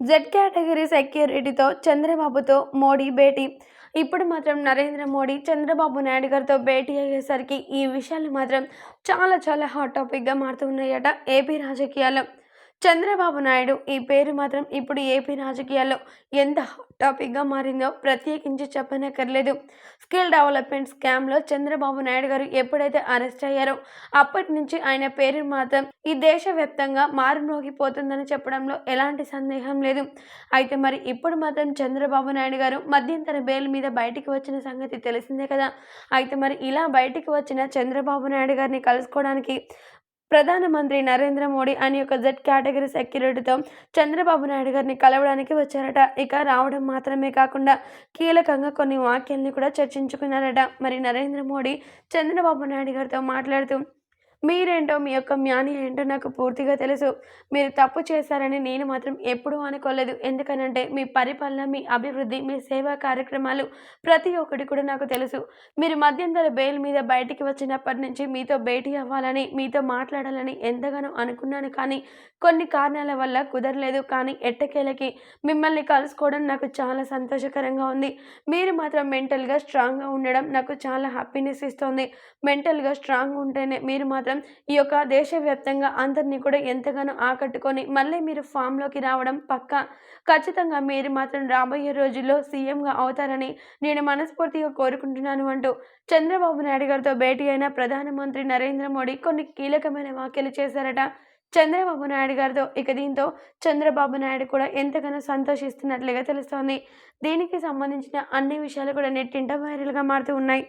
Z category సెక్యూరిటీతో చంద్రబాబుతో మోడీ భేటీ. ఇప్పుడు మాత్రం నరేంద్ర మోడీ చంద్రబాబు నాయుడు గారితో భేటీ అయ్యేసరికి ఈ విషయాలు మాత్రం చాలా చాలా హాట్ టాపిక్గా మారుతున్నాయట ఏపీ రాజకీయాల్లో. చంద్రబాబు నాయుడు ఈ పేరు మాత్రం ఇప్పుడు ఏపీ రాజకీయాల్లో ఎంత టాపిక్గా మారిందో ప్రత్యేకించి చెప్పనక్కర్లేదు. స్కిల్ డెవలప్మెంట్ స్కామ్లో చంద్రబాబు నాయుడు గారు ఎప్పుడైతే అరెస్ట్ అయ్యారో అప్పటి నుంచి ఆయన పేరు మాత్రం ఈ దేశవ్యాప్తంగా మారుమోగిపోతుందని చెప్పడంలో ఎలాంటి సందేహం లేదు. అయితే మరి ఇప్పుడు మాత్రం చంద్రబాబు నాయుడు గారు మధ్యంతర బెయిల్ మీద బయటికి వచ్చిన సంగతి తెలిసిందే కదా. అయితే మరి ఇలా బయటికి వచ్చిన చంద్రబాబు నాయుడు గారిని కలుసుకోవడానికి ప్రధానమంత్రి నరేంద్ర మోడీ అని ఒక జెడ్ కేటగిరీ సెక్యూరిటీతో చంద్రబాబు నాయుడు గారిని కలవడానికి వచ్చారట. ఇక రావడం మాత్రమే కాకుండా కీలకంగా కొన్ని వాక్యాల్ని కూడా చర్చించుకున్నారట. మరి నరేంద్ర మోడీ చంద్రబాబు నాయుడు గారితో మాట్లాడుతూ మీరేంటో మీ యొక్క మ్యాని ఏంటో నాకు పూర్తిగా తెలుసు. మీరు తప్పు చేశారని నేను మాత్రం ఎప్పుడూ అనుకోలేదు. ఎందుకనంటే మీ పరిపాలన మీ అభివృద్ధి మీ సేవా కార్యక్రమాలు ప్రతి ఒక్కటి కూడా నాకు తెలుసు. మీరు మధ్యంతర బెయిల్ మీద బయటికి వచ్చినప్పటి నుంచి మీతో భేటీ అవ్వాలని మీతో మాట్లాడాలని ఎంతగానో అనుకున్నాను. కానీ కొన్ని కారణాల వల్ల కుదరలేదు. కానీ ఎట్టకేలకి మిమ్మల్ని కలుసుకోవడం నాకు చాలా సంతోషకరంగా ఉంది. మీరు మాత్రం మెంటల్గా స్ట్రాంగ్గా ఉండడం నాకు చాలా హ్యాపీనెస్ ఇస్తుంది. మెంటల్గా స్ట్రాంగ్ ఉంటేనే మీరు మాత్రం మాత్రం ఈ యొక్క దేశవ్యాప్తంగా అందరినీ కూడా ఎంతగానో ఆకట్టుకొని మళ్ళీ మీరు ఫామ్లోకి రావడం పక్కా. ఖచ్చితంగా మీరు మాత్రం రాబోయే రోజుల్లో సీఎంగా అవుతారని నేను మనస్ఫూర్తిగా కోరుకుంటున్నాను అంటూ చంద్రబాబు నాయుడు గారితో భేటీ అయిన ప్రధానమంత్రి నరేంద్ర మోడీ కొన్ని కీలకమైన వ్యాఖ్యలు చేశారట. చంద్రబాబు నాయుడు గారితో ఇక దీంతో చంద్రబాబు నాయుడు కూడా ఎంతగానో సంతోషిస్తున్నట్లుగా తెలుస్తోంది. దీనికి సంబంధించిన అన్ని విషయాలు కూడా నెట్టింట వైరల్గా మారుతూ ఉన్నాయి.